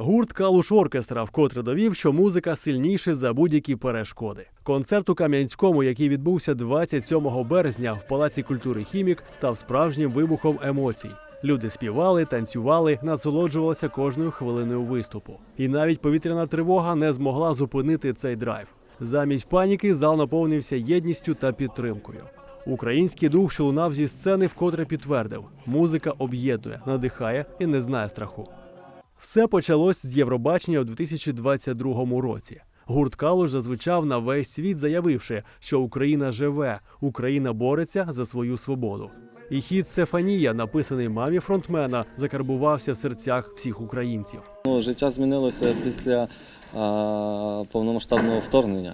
Гурт Калуш Оркестра вкотре довів, що музика сильніша за будь-які перешкоди. Концерт у Кам'янському, який відбувся 27 березня в Палаці культури Хімік, став справжнім вибухом емоцій. Люди співали, танцювали, насолоджувалися кожною хвилиною виступу. І навіть повітряна тривога не змогла зупинити цей драйв. Замість паніки зал наповнився єдністю та підтримкою. Український дух, що лунав зі сцени, вкотре підтвердив: музика об'єднує, надихає і не знає страху. Все почалось з Євробачення у 2022 році. Гурт Калуш зазвучав на весь світ, заявивши, що Україна живе, Україна бореться за свою свободу. І хіт Стефанія, написаний мамі фронтмена, закарбувався в серцях всіх українців. Ну, життя змінилося після а, повномасштабного вторгнення.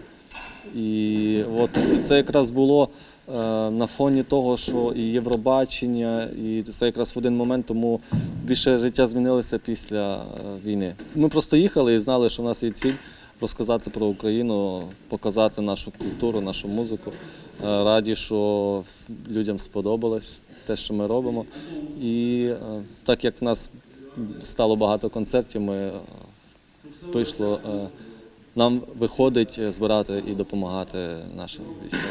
І от це якраз було на фоні того, що і Євробачення, і це якраз в один момент, тому більше життя змінилося після е, війни. Ми просто їхали і знали, що в нас є ціль розказати про Україну, показати нашу культуру, нашу музику. Е, Раді, що людям сподобалось те, що ми робимо. І е, так як в нас стало багато концертів, ми е, вийшло, е, нам виходить е, збирати і допомагати нашим військовим.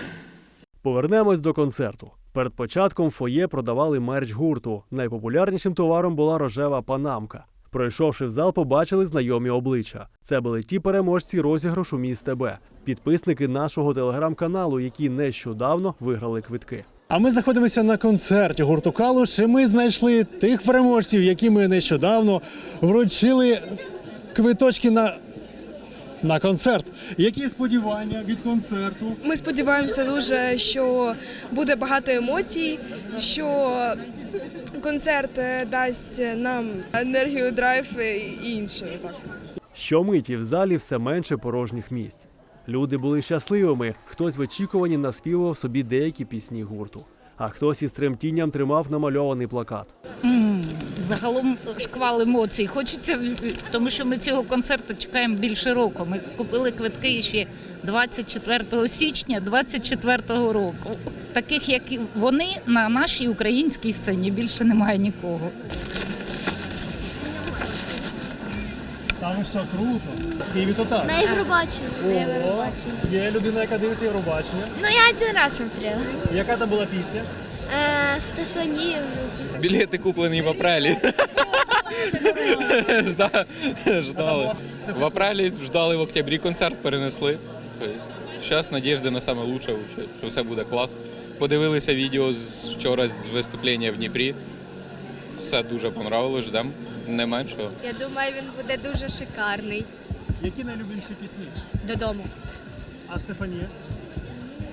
Повернемось до концерту. Перед початком фоє продавали мерч гурту. Найпопулярнішим товаром була рожева панамка. Пройшовши в зал, побачили знайомі обличчя. Це були ті переможці розіграшу міст ТБ, підписники нашого телеграм-каналу, які нещодавно виграли квитки. А ми знаходимося на концерті гурту Калуш, і ми знайшли тих переможців, які ми нещодавно вручили квиточки на, на концерт. Які сподівання від концерту? Ми сподіваємося дуже, що буде багато емоцій, що концерт е, дасть нам енергію, драйв і інше. Так. Щомиті в залі все менше порожніх місць. Люди були щасливими. Хтось в очікуванні наспівував собі деякі пісні гурту, а хтось із тремтінням тримав намальований плакат. Загалом шквал емоцій. Хочеться, тому що ми цього концерту чекаємо більше року. Ми купили квитки ще 24 січня 24 року. Таких, як вони, на нашій українській сцені більше немає нікого. Та ви що, круто? В Києві то так. На Євробачення. Ого, є людина, яка дивиться Євробачення. Ну, я один раз смотрела. Яка там була пісня? Э, Стефания вроде. Билеты купленные в апреле. Жда- Ждали. В апрелі ждали в октябрі концерт, перенесли. Зараз надіжди на саме лучше, що все буде клас. Подивилися відео з вчора з виступлення в Дніпрі. Все дуже понравилось, ждемо не меншого. Я думаю, він буде дуже шикарний. Які найлюбленіші пісні? Додому. А Стефанія?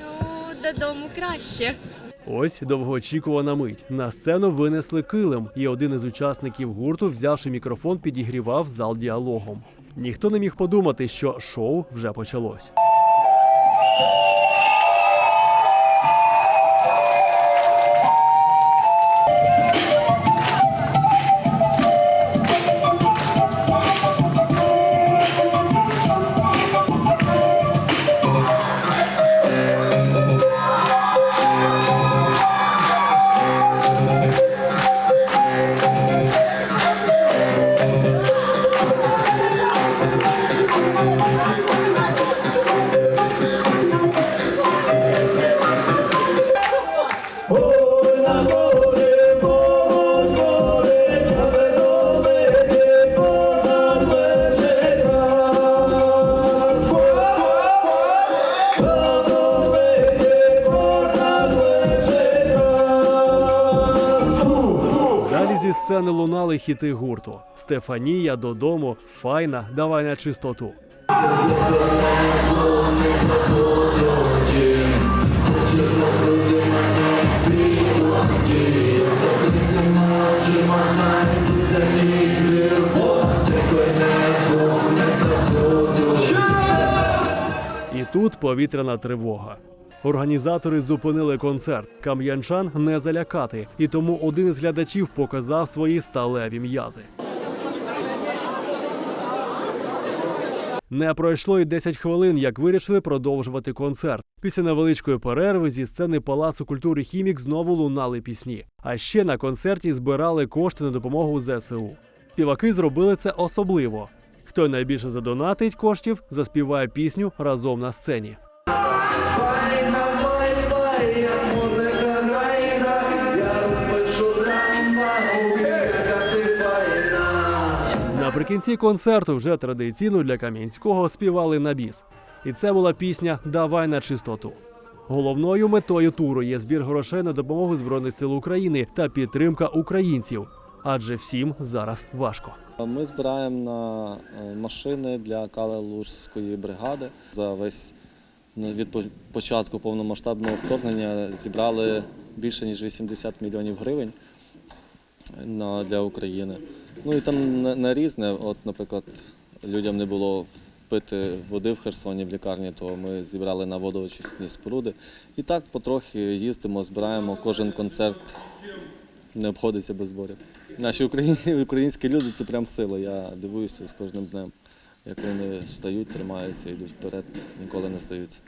Ну, додому краще. Ось довгоочікувана мить. На сцену винесли килим, і один із учасників гурту, взявши мікрофон, підігрівав зал діалогом. Ніхто не міг подумати, що шоу вже почалось. Зі сцени лунали хіти гурту: Стефанія додому, файна, давай на чистоту. І тут повітряна тривога. Організатори зупинили концерт. Кам'янчан не залякати, і тому один із глядачів показав свої сталеві м'язи. Не пройшло й 10 хвилин, як вирішили продовжувати концерт. Після невеличкої перерви зі сцени Палацу культури Хімік знову лунали пісні. А ще на концерті збирали кошти на допомогу ЗСУ. Співаки зробили це особливо. Хто найбільше задонатить коштів, заспіває пісню разом на сцені. Наприкінці концерту вже традиційно для Кам'янського співали на біс. І це була пісня Давай на чистоту. Головною метою туру є збір грошей на допомогу Збройних сил України та підтримка українців, адже всім зараз важко. Ми збираємо на е, машини для Калалужської бригади. За весь ну, від початку повномасштабного вторгнення зібрали більше ніж 80 мільйонів гривень для України. Ну і там на, на різне. От, наприклад, людям не було пити води в Херсоні в лікарні, то ми зібрали на водоочисні споруди. І так потрохи їздимо, збираємо кожен концерт не обходиться без зборів. Наші українські, люди це прям сила. Я дивуюся з кожним днем, як вони стають, тримаються, йдуть вперед, ніколи не здаються.